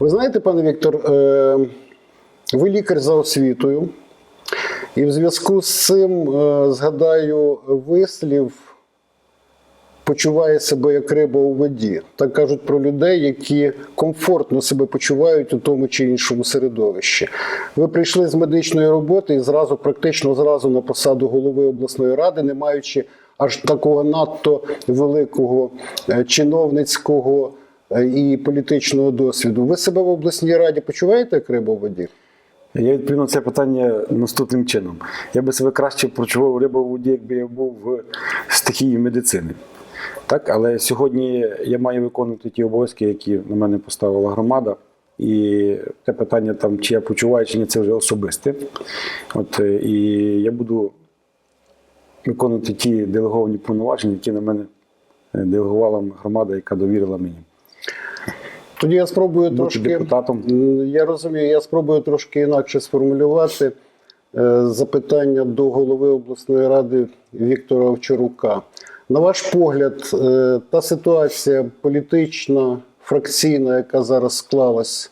Ви знаєте, пане Віктор, е, ви лікар за освітою, і в зв'язку з цим е, згадаю вислів почуває себе як риба у воді. Так кажуть про людей, які комфортно себе почувають у тому чи іншому середовищі. Ви прийшли з медичної роботи і зразу, практично зразу на посаду голови обласної ради, не маючи аж такого надто великого е, чиновницького і політичного досвіду. Ви себе в обласній раді почуваєте як риба у воді? Я відповім на це питання наступним чином. Я би себе краще почував риба в воді, якби я був в стихії медицини. Так, але сьогодні я маю виконувати ті обов'язки, які на мене поставила громада. І те питання, там, чи я почуваю, чи ні, це вже особисте. От, е, і я буду виконувати ті делеговані повноваження, які на мене е, делегувала громада, яка довірила мені. Тоді я спробую Бути трошки. депутатом. Я розумію, я спробую трошки інакше сформулювати е, запитання до голови обласної ради Віктора Овчарука. На ваш погляд, е, та ситуація політична, фракційна, яка зараз склалась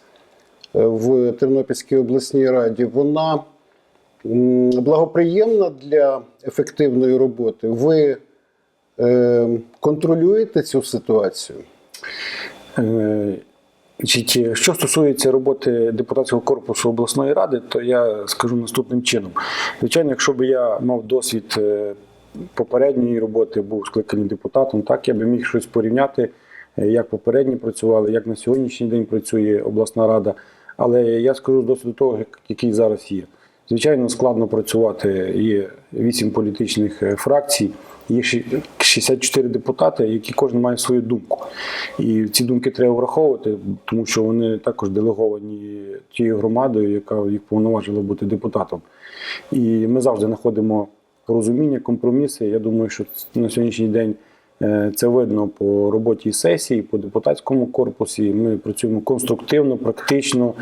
е, в Тернопільській обласній раді, вона благоприємна для ефективної роботи. Ви контролюєте цю ситуацію? Е, що стосується роботи депутатського корпусу обласної ради, то я скажу наступним чином. Звичайно, якщо б я мав досвід е, попередньої роботи, був скликаний депутатом, так я би міг щось порівняти, е, як попередні працювали, як на сьогоднішній день працює обласна рада. Але я скажу з досвіду того, який зараз є. Звичайно, складно працювати. Є вісім політичних е, фракцій, є ші- 64 депутати, які кожен має свою думку. І ці думки треба враховувати, тому що вони також делеговані тією громадою, яка їх повноважила бути депутатом. І ми завжди знаходимо розуміння, компроміси. Я думаю, що на сьогоднішній день це видно по роботі сесії, по депутатському корпусі. Ми працюємо конструктивно, практично,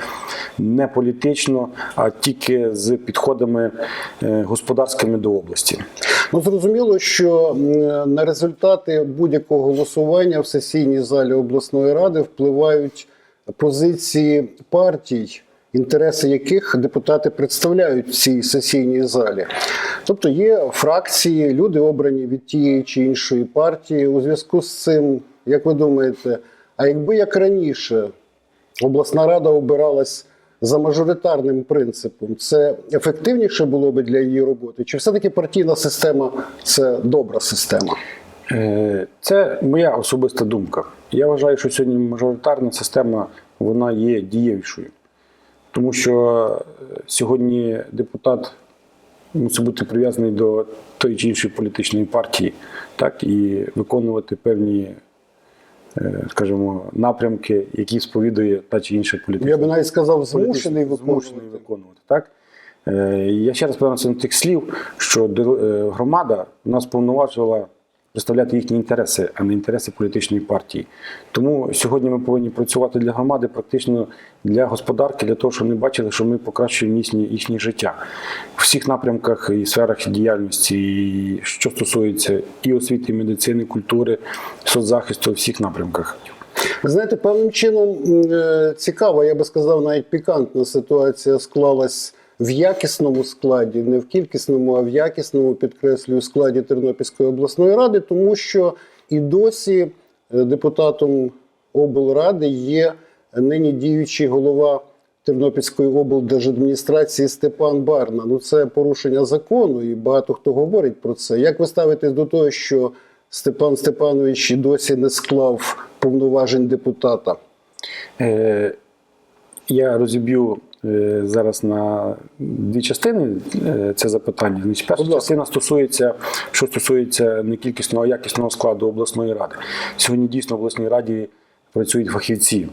не політично, а тільки з підходами е, господарськими до області. Ну, зрозуміло, що на результати будь-якого голосування в сесійній залі обласної ради впливають позиції партій, інтереси яких депутати представляють в цій сесійній залі. Тобто є фракції, люди обрані від тієї чи іншої партії. У зв'язку з цим, як ви думаєте, а якби як раніше обласна рада обиралась за мажоритарним принципом, це ефективніше було би для її роботи? Чи все-таки партійна система це добра система? Е, Це моя особиста думка. Я вважаю, що сьогодні мажоритарна система вона є дієвішою. Тому що е, сьогодні депутат мусить бути прив'язаний до тої чи іншої політичної партії, так, і виконувати певні, е, скажімо, напрямки, які сповідує та чи інша політична Я би навіть сказав, змушений виконувати. змушений виконувати. Так? Е, Я ще раз повернуся до тих слів, що громада нас повноважила представляти їхні інтереси, а не інтереси політичної партії. Тому сьогодні ми повинні працювати для громади, практично для господарки, для того, щоб вони бачили, що ми покращуємо їхнє, життя в всіх напрямках і сферах діяльності, і що стосується і освіти, і медицини, культури, соцзахисту, всіх напрямках. Знаєте, певним чином е, цікава, я би сказав, навіть пікантна ситуація склалась в якісному складі, не в кількісному, а в якісному, підкреслюю, складі Тернопільської обласної ради, тому що і досі е, депутатом облради є нині діючий голова Тернопільської облдержадміністрації Степан Барна. Ну це порушення закону, і багато хто говорить про це. Як ви ставитесь до того, що Степан Степанович і досі не склав повноважень депутата? Е, Я розіб'ю зараз на дві частини е, це запитання. Значить, перша частина стосується, що стосується не кількісного, а якісного складу обласної ради. Сьогодні дійсно в обласній раді працюють фахівці,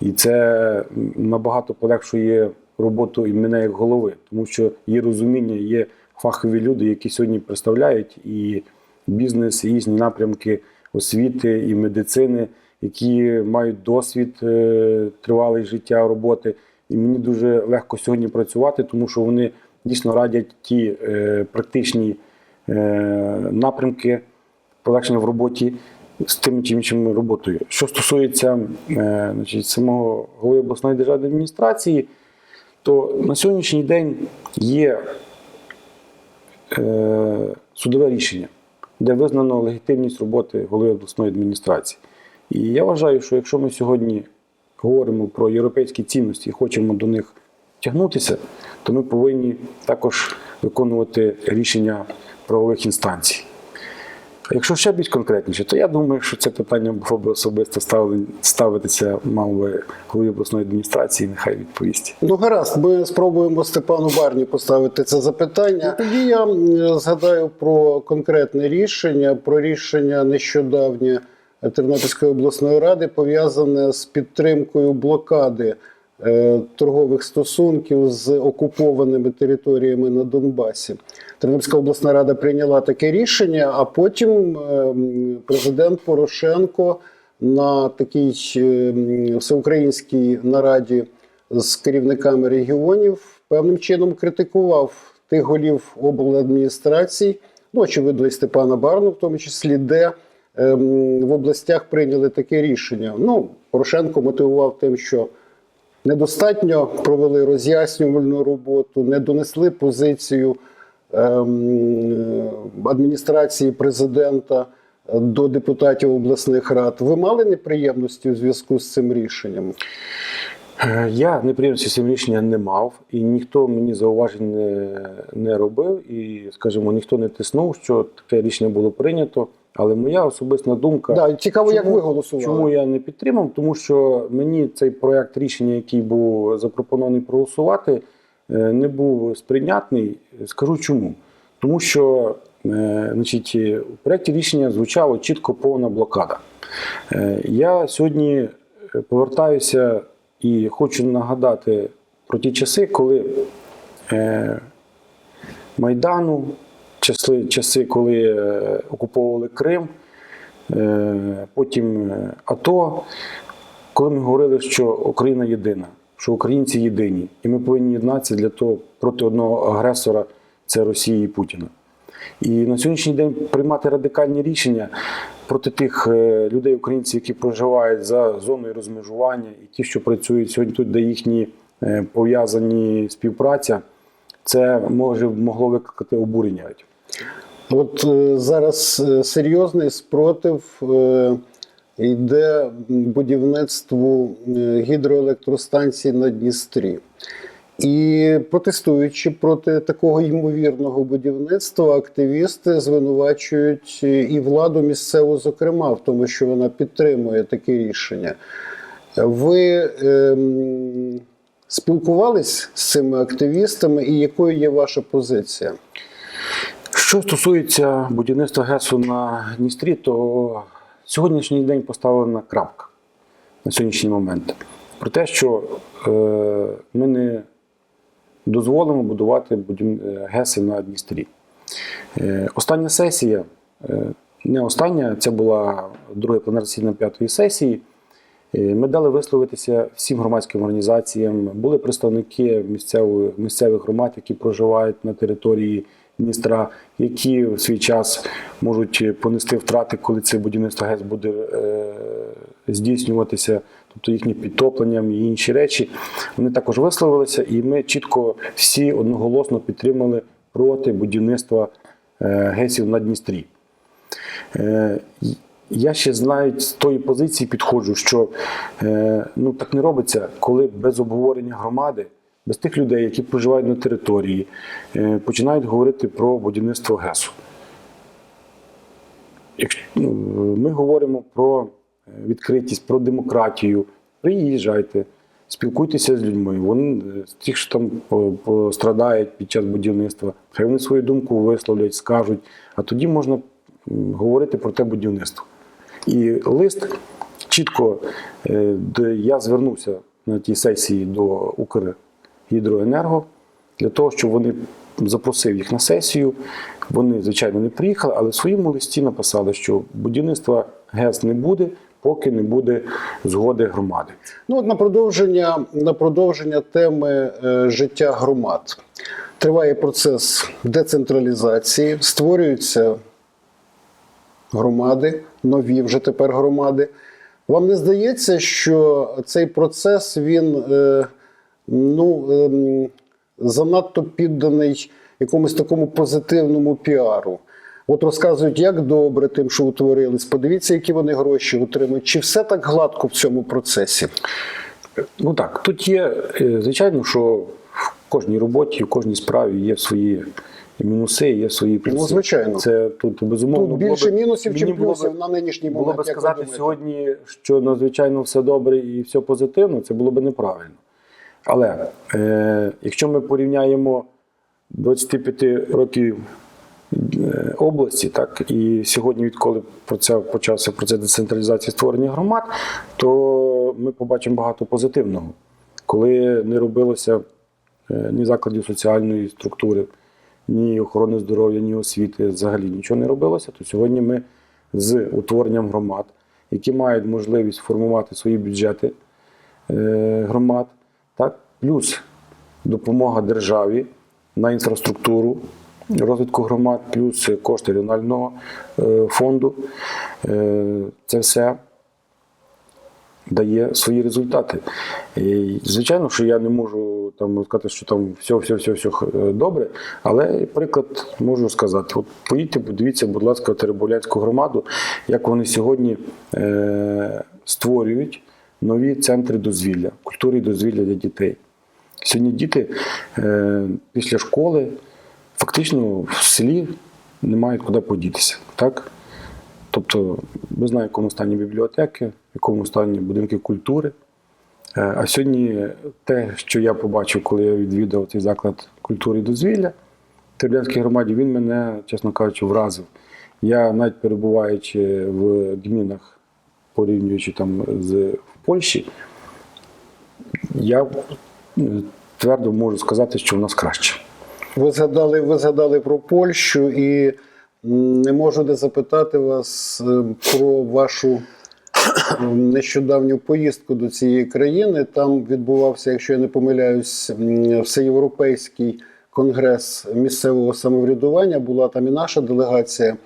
і це набагато полегшує роботу і мене як голови, тому що є розуміння, є фахові люди, які сьогодні представляють і бізнес, і різні напрямки освіти і медицини, які мають досвід е, тривалий життя роботи. І мені дуже легко сьогодні працювати, тому що вони дійсно радять ті е, практичні е, напрямки полегшення в роботі з тим чи іншим роботою. Що стосується е, значить, самого голови обласної державної адміністрації, то на сьогоднішній день є е, судове рішення, де визнано легітимність роботи голови обласної адміністрації. І я вважаю, що якщо ми сьогодні говоримо про європейські цінності і хочемо до них тягнутися, то ми повинні також виконувати рішення правових інстанцій. А якщо ще більш конкретніше, то я думаю, що це питання було б особисто ставитися, мав би голові обласної адміністрації, нехай відповість. Ну, гаразд, ми спробуємо Степану Барні поставити це запитання. Тоді я згадаю про конкретне рішення, про рішення нещодавнє Тернопільської обласної ради, пов'язане з підтримкою блокади е, торгових стосунків з окупованими територіями на Донбасі. Тернопільська обласна рада прийняла таке рішення, а потім е, президент Порошенко на такій е, всеукраїнській нараді з керівниками регіонів певним чином критикував тих голів обладміністрацій, ну очевидно, і Степана Барну, в тому числі, де ем, в областях прийняли таке рішення. Ну, Порошенко мотивував тим, що недостатньо провели роз'яснювальну роботу, не донесли позицію ем, адміністрації президента до депутатів обласних рад. Ви мали неприємності у зв'язку з цим рішенням? Е, Я неприємності цим рішення не мав, і ніхто мені зауважень не, не робив, і, скажімо, ніхто не тиснув, що таке рішення було прийнято. Але моя особиста думка. Да, цікаво, як Чому- ви голосували. Чому я не підтримав? Тому що мені цей проект рішення, який був запропонований проголосувати, е, не був сприйнятний. Скажу чому. Тому що е, значить, у проєкті рішення звучало чітко повна блокада. Е, Я сьогодні повертаюся і хочу нагадати про ті часи, коли Майдану, часи, часи, коли е, окуповували Крим, е, потім е, АТО, коли ми говорили, що Україна єдина, що українці єдині, і ми повинні єднатися для того проти одного агресора це Росії і Путіна. І на сьогоднішній день приймати радикальні рішення проти тих людей, українців, які проживають за зоною розмежування, і ті, що працюють сьогодні тут, де їхні пов'язані співпраця, це може могло викликати обурення. От е, зараз е, серйозний спротив е, йде будівництву гідроелектростанцій на Дністрі. І протестуючи проти такого ймовірного будівництва, активісти звинувачують і владу місцеву, зокрема, в тому, що вона підтримує таке рішення. Ви ем, спілкувались з цими активістами, і якою є ваша позиція? Що стосується будівництва ГЕСу на Дністрі, то сьогоднішній день поставлена крапка на сьогоднішній момент. Про те, що е, ми не дозволимо будувати будів... е, ГЕСи на Дністрі. Е, остання сесія, е, не остання, це була друге пленарне п'ятої сесії. Е, Ми дали висловитися всім громадським організаціям. Були представники місцевих громад, які проживають на території Дністра, які в свій час можуть понести втрати, коли це будівництво ГЕС буде е, здійснюватися, тобто їхнє підтопленням і інші речі. Вони також висловилися, і ми чітко всі одноголосно підтримали проти будівництва е, ГЕСів на Дністрі. Е, я ще знаю з тої позиції підходжу, що е, ну так не робиться, коли без обговорення громади, без тих людей, які проживають на території, е, починають говорити про будівництво ГЕСу. Ну, ми говоримо про е, відкритість, про демократію, приїжджайте, спілкуйтеся з людьми. Вони е, з тих, що там о, пострадають під час будівництва, хай вони свою думку висловлять, скажуть, а тоді можна говорити про те будівництво. І лист чітко, я звернувся на тій сесії до Укргідроенерго для того, щоб вони запросив їх на сесію. Вони, звичайно, не приїхали, але в своєму листі написали, що будівництва ГЕС не буде, поки не буде згоди громади. Ну, от на продовження, на продовження теми е, життя громад. Триває процес децентралізації, створюються громади, нові вже тепер громади. Вам не здається, що цей процес він е, ну, ем, занадто підданий якомусь такому позитивному піару? От розказують, як добре тим, що утворились. Подивіться, які вони гроші отримують. Чи все так гладко в цьому процесі? Ну так, тут є, е, звичайно, що в кожній роботі, в кожній справі є свої мінуси, є свої плюси. Ну, звичайно. Це тут безумовно. Тут було більше би- мінусів, мені чим плюсів би- на нинішній Було момент. би сказати сьогодні, що надзвичайно все добре і все позитивно, це було б неправильно. Але е, якщо ми порівняємо 25 років е, області, так і сьогодні, відколи проця- почався процес децентралізації створення громад, то ми побачимо багато позитивного, коли не робилося е, ні закладів соціальної структури, ні охорони здоров'я, ні освіти, взагалі нічого не робилося, то сьогодні ми з утворенням громад, які мають можливість формувати свої бюджети е, громад, так, плюс допомога державі на інфраструктуру розвитку громад, плюс кошти регіонального е, фонду. Е, Це все дає свої результати. І, звичайно, що я не можу там сказати, що там все, все, все, все добре, але приклад можу сказати. От поїдьте, подивіться, будь ласка, в громаду, як вони сьогодні е, створюють нові центри дозвілля, культури і дозвілля для дітей. Сьогодні діти е, після школи фактично в селі не мають куди подітися. Так? Тобто, ми знаємо, в якому стані бібліотеки, в якому стані будинки культури. Е, А сьогодні те, що я побачив, коли я відвідав цей заклад культури і дозвілля в Тербянській громаді, він мене, чесно кажучи, вразив. Я навіть перебуваючи в гмінах, порівнюючи там з Польщі, я е, твердо можу сказати, що в нас краще. Ви згадали, ви згадали про Польщу і не можу не запитати вас е, про вашу нещодавню поїздку до цієї країни. Там відбувався, якщо я не помиляюсь, всеєвропейський конгрес місцевого самоврядування. Була там і наша делегація.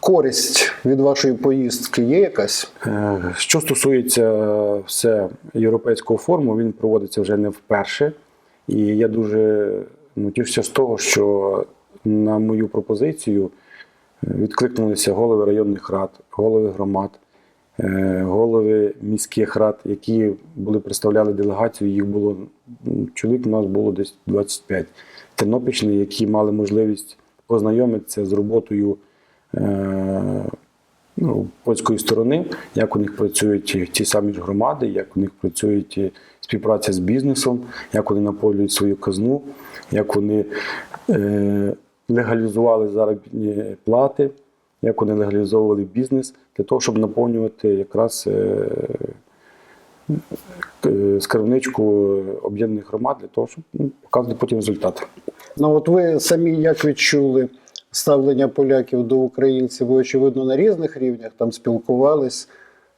Користь від вашої поїздки є якась? Е, Що стосується все європейського форуму, він проводиться вже не вперше. І я дуже ну, з того, що на мою пропозицію е, відкликнулися голови районних рад, голови громад, е, голови міських рад, які були представляли делегацію. Їх було чоловік у нас було десь 25 Тернопільщини, які мали можливість познайомитися з роботою. Е, ну, польської сторони, як у них працюють ті самі ж громади, як у них працюють співпраця з бізнесом, як вони наповнюють свою казну, як вони е, легалізували заробітні плати, як вони легалізовували бізнес для того, щоб наповнювати якраз е, е, скарбничку об'єднаних громад для того, щоб ну, показувати потім результати. Ну от ви самі як відчули ставлення поляків до українців? Ви очевидно на різних рівнях там спілкувались.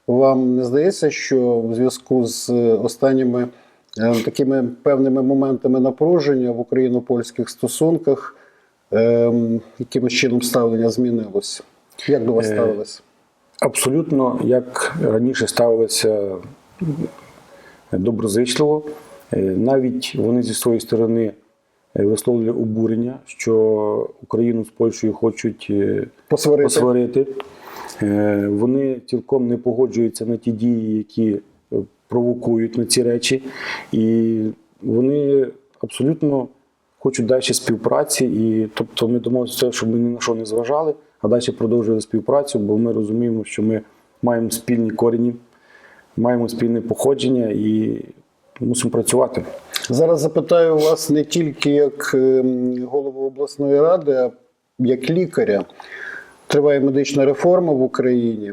Вам не здається, що в зв'язку з е, останніми е, такими певними моментами напруження в україно-польських стосунках е, якимось чином ставлення змінилося? Як до вас Е, ставились? Абсолютно, як раніше ставилися доброзичливо. Навіть вони зі своєї сторони е, висловлювали обурення, що Україну з Польщею хочуть е, Посварити? посварити. Е, Вони цілком не погоджуються на ті дії, які провокують на ці речі, і вони абсолютно хочуть далі співпраці. І тобто ми домовилися, щоб ми ні на що не зважали, а далі продовжували співпрацю, бо ми розуміємо, що ми маємо спільні корені, маємо спільне походження і мусимо працювати. Зараз запитаю вас не тільки як ем, голову обласної ради, а як лікаря. Триває медична реформа в Україні,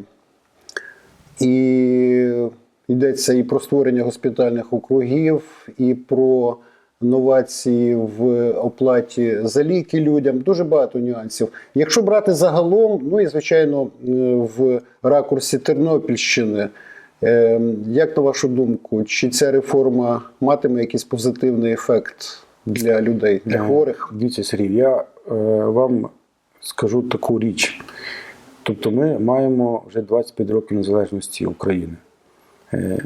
і йдеться і про створення госпітальних округів, і про новації в оплаті за ліки людям. Дуже багато нюансів. Якщо брати загалом, ну і звичайно, в ракурсі Тернопільщини. Е, Як на вашу думку, чи ця реформа матиме якийсь позитивний ефект для людей, для Е, хворих? Дивіться, Сергій, я е, вам скажу таку річ. Тобто ми маємо вже 25 років незалежності України. Е,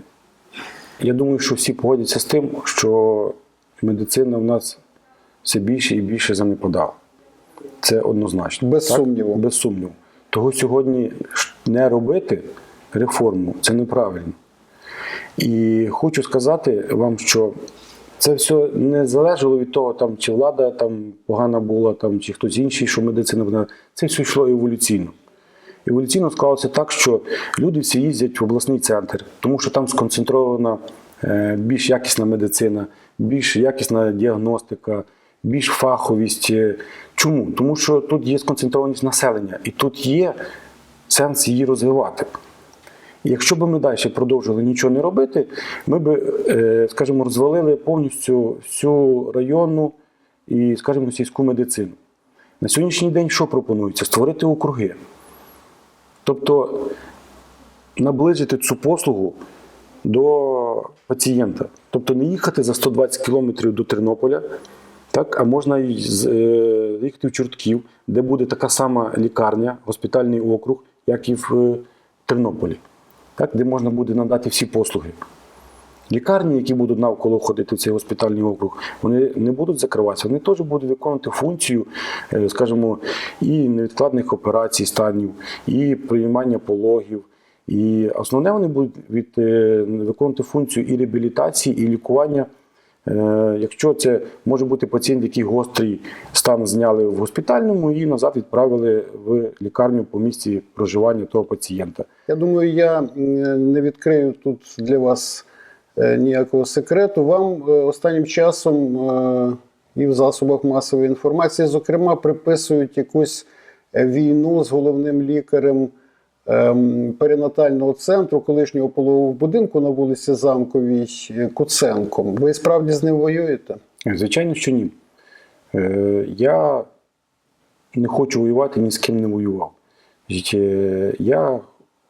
Я думаю, що всі погодяться з тим, що медицина в нас все більше і більше занепадала. Це однозначно. Без сумніву. Без сумніву. Того сьогодні не робити реформу це неправильно. І хочу сказати вам, що це все не залежало від того, там, чи влада там погана була, там, чи хтось інший, що медицина була. Це все йшло еволюційно. Еволюційно склалося так, що люди всі їздять в обласний центр, тому що там сконцентрована е, більш якісна медицина, більш якісна діагностика, більш фаховість. Е, Чому? Тому що тут є сконцентрованість населення, і тут є сенс її розвивати. Якщо б ми далі продовжили нічого не робити, ми б, е, скажімо, розвалили повністю всю районну і, скажімо, сільську медицину. На сьогоднішній день що пропонується? Створити округи. Тобто наближити цю послугу до пацієнта. Тобто не їхати за 120 кілометрів до Тернополя, так, а можна е, їхати в Чортків, де буде така сама лікарня, госпітальний округ, як і в е, Тернополі, так, де можна буде надати всі послуги. Лікарні, які будуть навколо ходити в цей госпітальний округ, вони не будуть закриватися, вони теж будуть виконувати функцію, е, скажімо, і невідкладних операцій станів, і приймання пологів. І основне вони будуть від, е, виконувати функцію і реабілітації, і лікування. Е, Якщо це може бути пацієнт, який гострий стан зняли в госпітальному і назад відправили в лікарню по місці проживання того пацієнта. Я думаю, я не відкрию тут для вас е, ніякого секрету. Вам е, останнім часом і в засобах масової інформації, зокрема, приписують якусь війну з головним лікарем ем, перинатального центру колишнього пологового будинку на вулиці Замковій е, Куценком. Ви справді з ним воюєте? Звичайно, що ні. Е, Я не хочу воювати, ні з ким не воював. Е, Я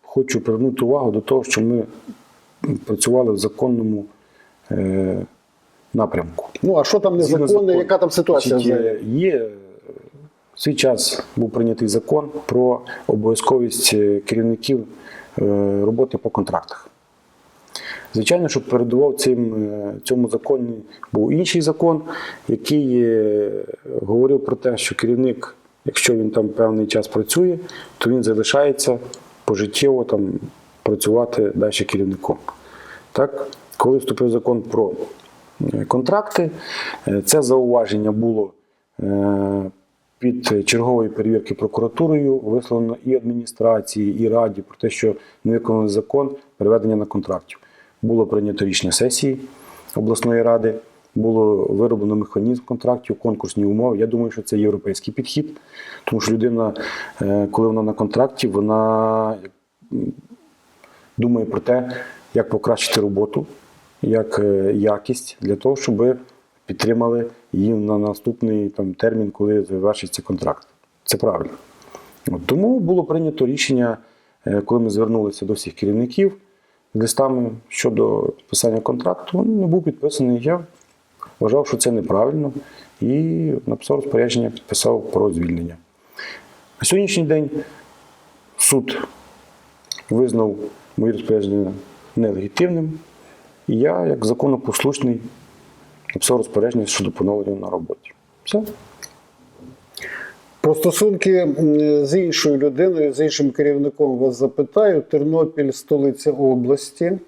хочу привернути увагу до того, що ми працювали в законному напрямку. Ну а що там незаконне? Яка там ситуація? Є в свій час був прийнятий закон про обов'язковість е, керівників е, роботи по контрактах. Звичайно, що передував цим, е, цьому законі був інший закон, який говорив про те, що керівник, якщо він там певний час працює, то він залишається пожиттєво там, працювати далі керівником. Так, коли вступив закон про контракти, це зауваження було під чергової перевірки прокуратурою, висловлено і адміністрації, і раді про те, що не виконали закон переведення на контрактів. Було прийнято рішення сесії обласної ради, було вироблено механізм контрактів, конкурсні умови. Я думаю, що це європейський підхід, тому що людина, е, коли вона на контракті, вона думає про те, як покращити роботу, як е, якість для того, щоб підтримали її на наступний там, термін, коли завершиться контракт. Це правильно. От, тому було прийнято рішення, е, коли ми звернулися до всіх керівників листами щодо підписання контракту, він не був підписаний. Я вважав, що це неправильно, і написав розпорядження, підписав про звільнення. На сьогоднішній день суд визнав мої розпорядження нелегітимним, і я, як законопослушний, написав розпорядження щодо поновлення на роботі. Все. Про стосунки з іншою людиною, з іншим керівником вас запитаю. Тернопіль столиця області.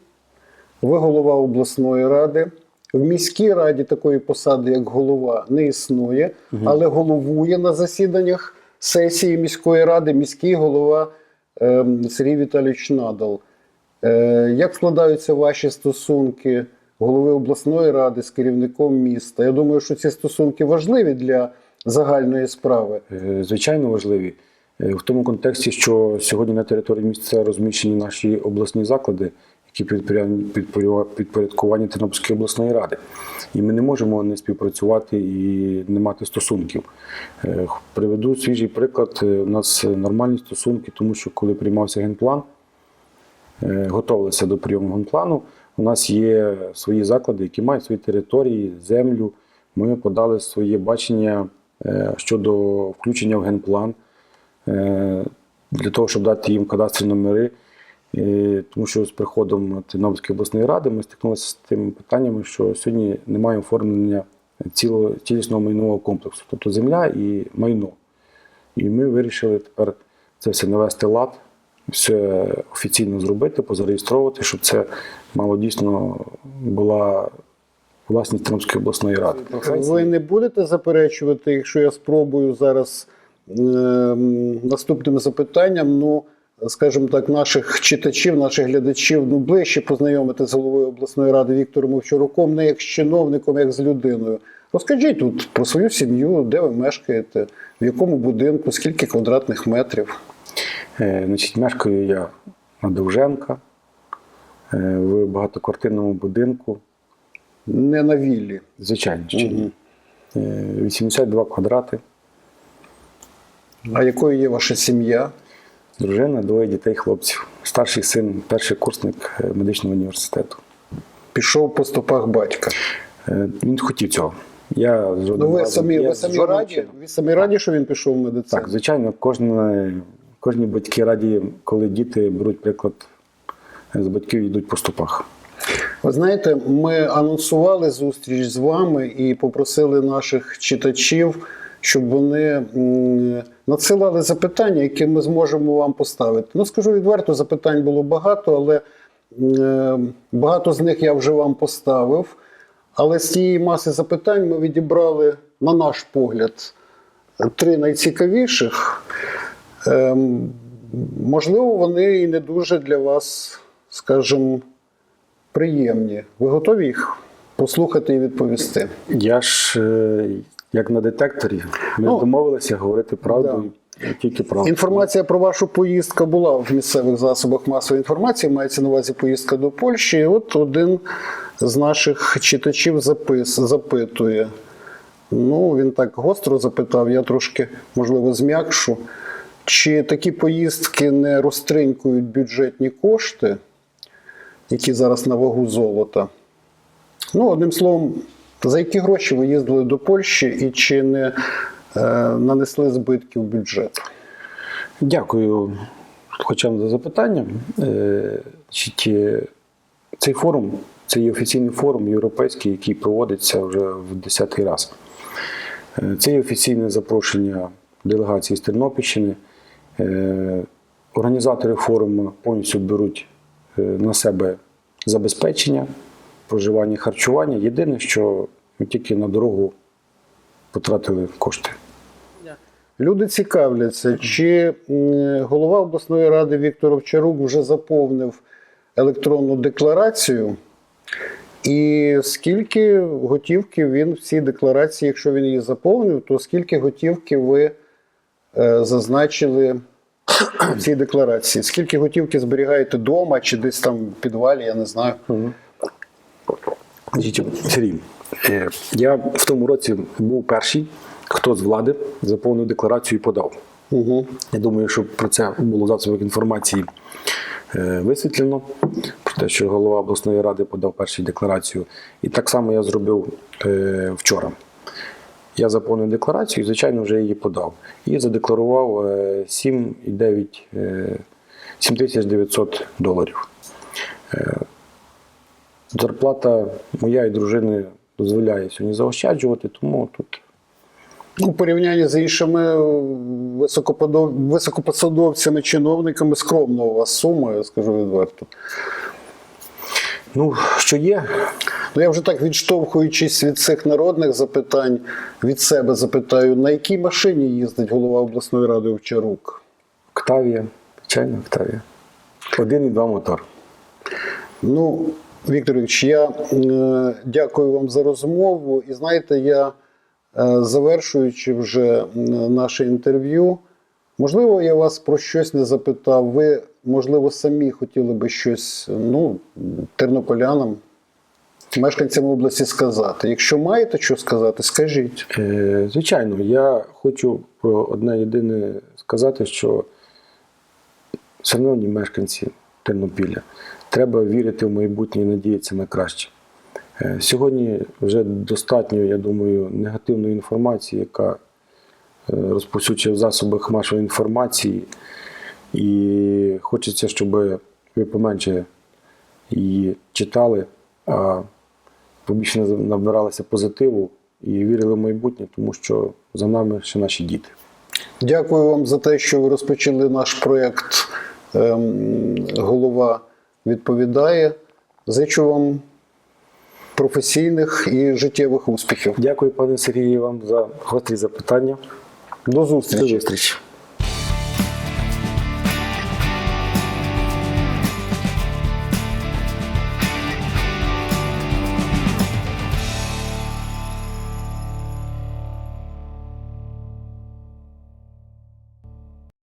Ви голова обласної ради. В міській раді такої посади, як голова, не існує, але головує на засіданнях сесії міської ради міський голова ем, Сергій Віталійович Надал. Е, як складаються ваші стосунки голови обласної ради з керівником міста? Я думаю, що ці стосунки важливі для загальної справи. Е, звичайно важливі. Е, В тому контексті, що сьогодні на території міста розміщені наші обласні заклади, які підпоряд- підпоря- підпорядковані Тернопільської обласної ради. І ми не можемо не співпрацювати і не мати стосунків. Е, Приведу свіжий приклад. У нас нормальні стосунки, тому що коли приймався генплан, готувалися до прийому генплану. У нас є свої заклади, які мають свої території, землю. Ми подали своє бачення е, щодо включення в генплан. Е, для того, щоб дати їм кадастрові номери. Тому що з приходом Тернопільської обласної ради ми стикнулися з тими питаннями, що сьогодні немає оформлення цілого цілісного майнового комплексу, тобто земля і майно. І ми вирішили тепер це все навести лад, все офіційно зробити, позареєстровувати, щоб це мало дійсно була власність Тернопільської обласної ради. Ви не будете заперечувати, якщо я спробую зараз ем, наступним запитанням, ну, скажімо так, наших читачів, наших глядачів ну, ближче познайомити з головою обласної ради Віктором Овчаруком, не як з чиновником, як з людиною. Розкажіть тут про свою сім'ю, де ви мешкаєте, в якому будинку, скільки квадратних метрів. Е, Значить, мешкаю я на Довженка е, в багатоквартирному будинку. Не на віллі. Звичайно, ще ні. Е, 82 квадрати, А якою є ваша сім'я? дружина, двоє дітей, хлопців. Старший син, перший курсник е, медичного університету. Пішов по стопах батька. Е, Він хотів цього. Я Ну, ви самі, я ви самі раді? Ви самі раді, що він пішов в медицину? Так, звичайно, кожна, кожні батьки раді, коли діти беруть приклад з батьків йдуть по стопах. Ви знаєте, ми анонсували зустріч з вами і попросили наших читачів, щоб вони надсилали запитання, які ми зможемо вам поставити. Ну, скажу відверто, запитань було багато, але багато з них я вже вам поставив. Але з цієї маси запитань ми відібрали, на наш погляд, три найцікавіших. Ем, можливо, вони і не дуже для вас, скажімо, приємні. Ви готові їх послухати і відповісти? Я ж е, як на детекторі, ми Ну, домовилися говорити правду і тільки правду. Інформація про вашу поїздку була в місцевих засобах масової інформації. Мається на увазі поїздка до Польщі. І от один з наших читачів запис, запитує. Ну, він так гостро запитав, я трошки, можливо, зм'якшу. Чи такі поїздки не розтринькують бюджетні кошти, які зараз на вагу золота? Ну, одним словом, за які гроші ви їздили до Польщі і чи не е, нанесли збитків бюджету? Дякую хоча за запитання. Е, е, Цей форум це є офіційний форум європейський, який проводиться вже в 10-й раз. Е, Це є офіційне запрошення делегації з Тернопільщини. Е, Організатори форуму повністю беруть е, на себе забезпечення, проживання, харчування. Єдине, що тільки на дорогу потратили кошти. Люди цікавляться, чи голова обласної ради Віктор Овчарук вже заповнив електронну декларацію, і скільки готівки він в цій декларації, якщо він її заповнив, то скільки готівки ви зазначили в цій декларації? Скільки готівки зберігаєте вдома чи десь там в підвалі, я не знаю. Сергій, е, я в тому році був перший, хто з влади заповнив декларацію і подав. Угу. Я думаю, що про це було засобах інформації е, висвітлено, про те, що голова обласної ради подав першу декларацію. І так само я зробив е, вчора. Я заповнив декларацію і, звичайно, вже її подав. І задекларував е, 7,9 е, 7900 доларів. Е, Зарплата моя і дружини дозволяє сьогодні заощаджувати, тому тут Ну, У порівнянні з іншими е, високопосадовцями, чиновниками скромна у вас сума, я скажу відверто. ну, що є, Ну, я вже так відштовхуючись від цих народних запитань, від себе запитаю, на якій машині їздить голова обласної ради Овчарук? Октавія, звичайно, Октавія. Один і два мотор. Ну, Вікторович, я е, дякую вам за розмову. І знаєте, я е, завершуючи вже наше інтерв'ю, можливо, я вас про щось не запитав. Ви, можливо, самі хотіли би щось ну, тернополянам, мешканцям області сказати. Якщо маєте що сказати, скажіть. Е, звичайно, я хочу про одне єдине сказати, що, шановні мешканці Тернопілля, треба вірити в майбутнє і надіятися на краще. Е, сьогодні вже достатньо, я думаю, негативної інформації, яка е, розповсюджує в засобах масової інформації. І хочеться, щоб ви поменше її читали, а побільше набиралися позитиву і вірили в майбутнє, тому що за нами ще наші діти. Дякую вам за те, що ви розпочали наш проєкт ем, Голова відповідає. Зичу вам професійних і життєвих успіхів. Дякую, пане Сергію, вам за гострі запитання. До До зустрічі. зустрічі.